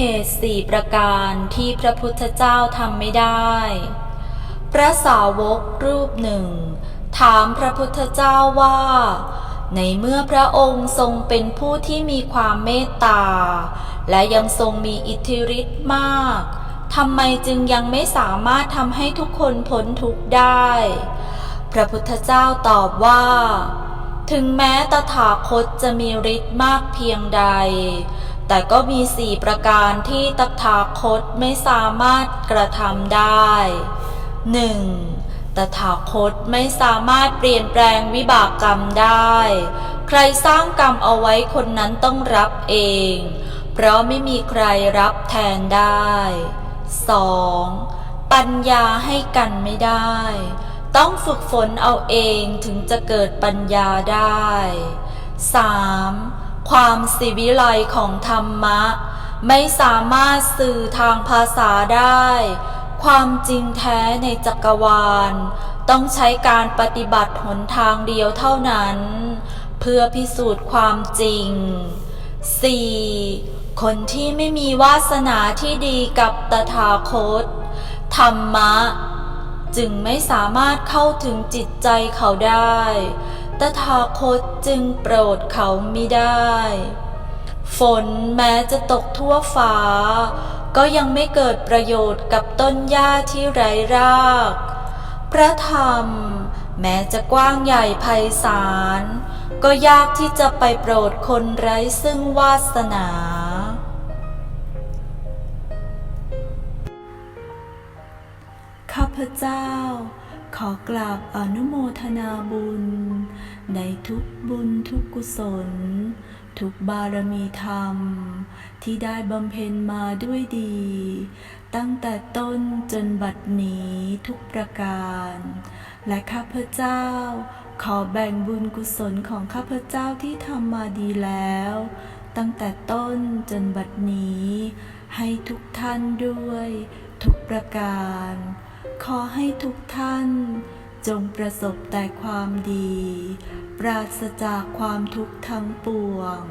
เหตุสี่ประการที่พระพุทธเจ้าทำไม่ได้ พระสาวกรูปหนึ่ง ถามพระพุทธเจ้าว่า ในเมื่อพระองค์ทรงเป็นผู้ที่มีความเมตตา และยังทรงมีอิทธิฤทธิ์มากทำไมจึงยังไม่สามารถทำให้ทุกคนพ้นทุกข์ได้ พระพุทธเจ้าตอบว่า ถึงแม้ตถาคตจะมีฤทธิ์มากเพียงใด แต่ก็มีสี่ประการที่ตถาคตไม่สามารถกระทำได้ 1. ตถาคตไม่สามารถเปลี่ยนแปลงวิบากกรรมได้ ใครสร้างกรรมเอาไว้คนนั้นต้องรับเอง เพราะไม่มีใครรับแทนได้ 2. ปัญญาให้กันไม่ได้ ต้องฝึกฝนเอาเองถึงจะเกิดปัญญาได้ 3. ความสิวิไลของธรรมะ ไม่สามารถสื่อทางภาษาได้ ความจริงแท้ในจักรวาล ต้องใช้การปฏิบัติหนทางเดียวเท่านั้น เพื่อพิสูจน์ความจริง 4. คนที่ไม่มีวาสนาที่ดีกับตถาคต ธรรมะ จึงไม่สามารถเข้าถึงจิตใจเขาได้ ตถาคตจึงโปรดเขาไม่ได้ ฝนแม้จะตกทั่วฟ้า ก็ยังไม่เกิดประโยชน์กับต้นหญ้าที่ไร้ราก พระธรรม แม้จะกว้างใหญ่ไพศาล ก็ยากที่จะไปโปรดคนไร้ซึ่งวาสนาข้าพเจ้า ขอกราบอนุโมทนาบุญ ในทุกบุญทุกกุศล ทุกบารมีธรรม ที่ได้บำเพ็ญมาด้วยดี ตั้งแต่ต้นจนบัดนี้ทุกประการ และข้าพเจ้า ขอแบ่งบุญกุศลของข้าพเจ้าที่ทำมาดีแล้ว ตั้งแต่ต้นจนบัดนี้ ให้ทุกท่านด้วย ทุกประการ ขอให้ทุกท่านจงประสบแต่ความดี ปราศจากความทุกข์ทั้งปวง